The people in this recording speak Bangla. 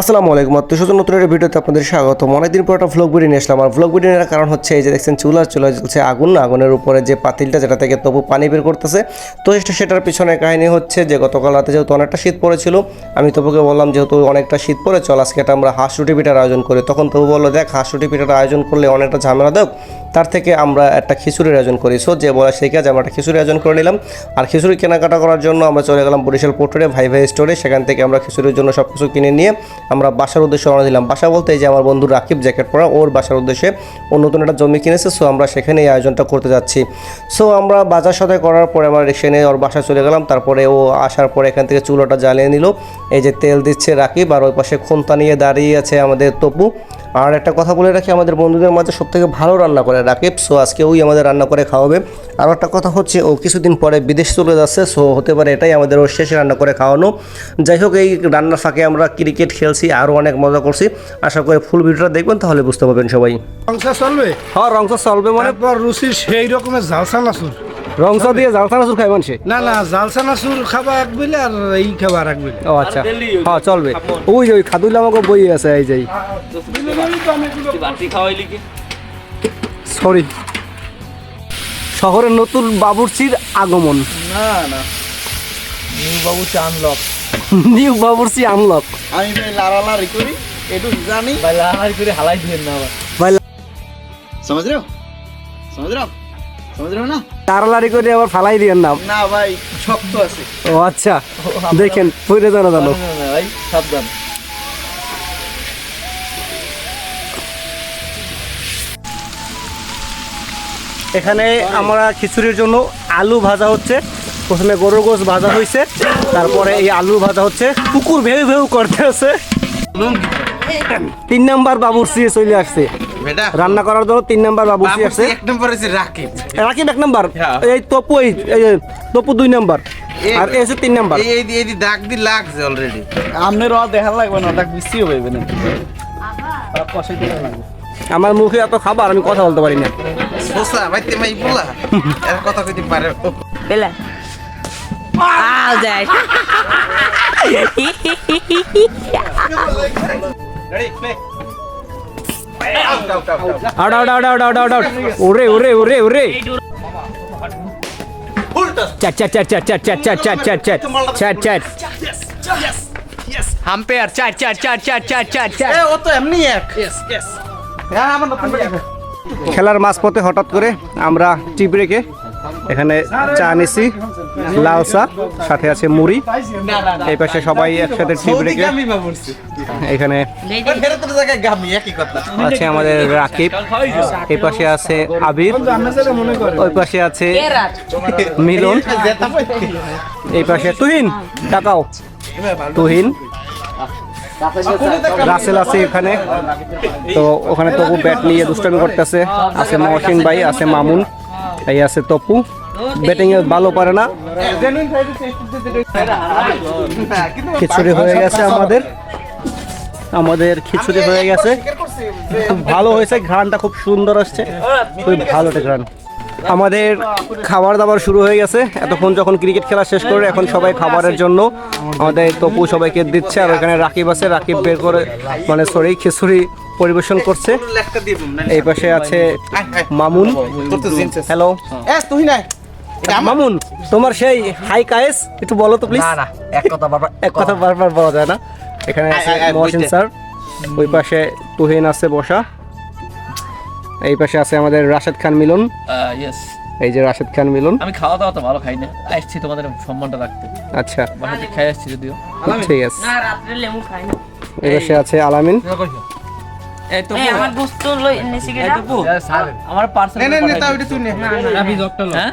আসসালামু আলাইকুম, আত্মীয় নতুন একটা ভিডিওতে আপনাদের স্বাগত অনেকদিন পর একটা ভ্লগ ভিডিও নিয়ে আসলাম। আর ভ্লগ ভিডিও নেওয়ার কারণ হচ্ছে এই যে দেখছেন চুলা চুলা জ্বলছে আগুন। আগুনের উপরে যে পাতিলটা যেটা থেকে তবু পানি বের করতেছে। তো এটা সেটার পিছনে কাহিনী হচ্ছে যে গতকাল রাতে যেহেতু অনেকটা শীত পড়েছিল, আমি তবুকে বললাম যেহেতু অনেকটা শীত পড়ে, চল আজকে এটা আমরা হাঁস রুটি পিঠার আয়োজন করি। তখন তবু বলল, দেখ, হাঁস রুটি পিঠার আয়োজন করলে অনেকটা ঝামেলা দেখ। তার থেকে আমরা একটা খিচুড়ির আয়োজন করি। সো যে বলা সেই কাজ আমরা একটা খিচুড়ি আয়োজন করে নিলাম। আর খিচুড়ি কেনাকাটা করার জন্য আমরা চলে গেলাম বরিশাল পোর্টরে ভাই ভাই স্টোরে। সেখান থেকে আমরা খিচুড়ির জন্য সব কিছু কিনে নিয়ে আমরা বাসার উদ্দেশ্যে রওনা দিলাম। বাসা বলতে যে আমার বন্ধু রাকিব জ্যাকেট পরা, ওর বাসার উদ্দেশ্যে ও নতুন একটা জমি কিনেছে সো আমরা সেখানে এই আয়োজনটা করতে যাচ্ছি। সো আমরা বাজার সদাই করার পরে আমরা রিক্সা নিয়ে ওর বাসায় চলে গেলাম, তারপরে ও আসার পরে এখান থেকে চুলোটা জ্বালিয়ে নিল। এই যে তেল দিচ্ছে রাকিব, আর ওই পাশে খুন্তা নিয়ে দাঁড়িয়ে আছে আমাদের তপু। আর একটা কথা বলে রাখি, আমাদের বন্ধুদের মাঝে সব থেকে ভালো রান্না করে রাকিব সো আজকে ওই আমাদের রান্না করে খাওয়াবে। আর একটা কথা হচ্ছে, ও কিছুদিন পরে বিদেশ চলে যাচ্ছে সো হতে পারে এটাই আমাদের ওর শেষে রান্না করে খাওয়ানো। যাই হোক, এই রান্নার ফাঁকে আমরা ক্রিকেট খেলছি। আরও অনেক মজা করছি। আশা করি ফুল ভিডিওটা দেখবেন তাহলে বুঝতে পারবেন সবাই। সংসার চলবে? হ্যাঁ রংস চলবে মানে রুচির সেই রকমের ঝালসা নাচুর রংস দিয়ে জালসা নাসুর খাই মানুষে? না না জালসা নাসুর খাবার এক বিলে আর এই খাবার এক বিলে। ও আচ্ছা। হ্যাঁ চলবে। ওই যে ওই খাদুল আমাকে বই আছে এই যেই সরি শহরের নতুন বাবুর্চির আগমন। না না। নিউ বাবু চানলক নিউ বাবুরসি আমলক আমি ভাই করি একটু জানি। ভাই করে হালাই না ভাই করে আবার ফালাই না। না ভাই শক্ত আছে। ও আচ্ছা দেখেন জানা জানো ভাই সাবধান। এখানে আমরা খিচুড়ির জন্য আলু ভাজা হচ্ছে। প্রথমে গরুর গোস ভাজা হয়েছে তারপরে এই আলু ভাজা হচ্ছে। কুকুর ভেউ ভেউ করতে আছে। তিন নাম্বার বাবুর্চি চলে আসছে। রান্না করার জন্য তিন নাম্বার বাবুর্চি আসছে। এক নম্বর আছে রাকিব। রাকিব এক নাম্বার? হ্যাঁ। এই তপু এই তপু দুই নাম্বার। আর এই হচ্ছে তিন নাম্বার। এই এই এই দি দাগ দি লাগছে অলরেডি আমনের র দেখা লাগবে না দাগ বেশি হবে না। আমার মুখে এত খাবার আমি কথা বলতে পারি না। সোসা ভাই তে ভাই বলা। এর কথা কইতে পারে Bella. Ah, play out out out out out out out out ওরে ওরে ওরে ওরে চার চার চার চার চার চার চার চার চার চার চার চার হাম্পেয়ার চার চার চার চার চার চার চার ও তো এমনি এক ইয়েস ইয়েস হ্যাঁ আমার নতুন খেলার মাঝপথে হঠাৎ করে আমরা টি ব্রেকে এখানে চা নিছি লাল সাথে আছে মুড়ি। এই পাশে সবাই একসাথে এখানে আছে আমাদের রাকিব, এই পাশে আছে আবির, ওই পাশে আছে মিলন, এই পাশে তুহিন তাকাও তুহিন, রাসেল আছে এখানে। তো ওখানে তপু ব্যাট নিয়ে দুষ্টামি করতেছে, আছে মহসিন ভাই, আছে মামুন। এই আছে তপু। ব্যাটিং এ ভালো পারে না। খিচুড়ি হয়ে গেছে আমাদের। আমাদের খিচুড়ি হয়ে গেছে। ভালো হয়েছে, ঘ্রাণটা খুব সুন্দর আসছে। খুব ভালো ঘ্রাণ। আমাদের খাবার দাবার শুরু হয়ে গেছে। এতক্ষণ যখন ক্রিকেট খেলা শেষ করে, এখন সবাই খাবারের জন্য আমাদের তপু সবাইকে দিচ্ছে, আর ওখানে রাকিব আছে, রাকিব বের করে মানে সরি খিচুড়ি পরিবেশন করছে। এই পাশে আছে মামুন। তোর তো জিন্স হ্যালো এস তুই না মামুন তোমার সেই হাই কায়েস একটু বলো তো প্লিজ না এক কথা এক কথা বারবার বলা যায় না। এখানে আছে মহসিন স্যার। ওই পাশে তুহিন আছে বসা। এই পাশে আছে আমাদের রাশেদ খান মিলন। ইয়েস এই যে রাশেদ খান মিলন। আমি খাওয়া দাওয়া তো ভালো খাই না। আসছি তোমাদের সম্মানটা রাখতে। আচ্ছা। বাসাতে খাই আসছি যদিও। ঠিক আছে। না রাত্রে লেমু খাই এই পাশে আছে আলামিন। আমার গোস্ত লই নেছি গেলা আমার পার্সেল নে নে নে তাও এটা তুই নে। হ্যাঁ?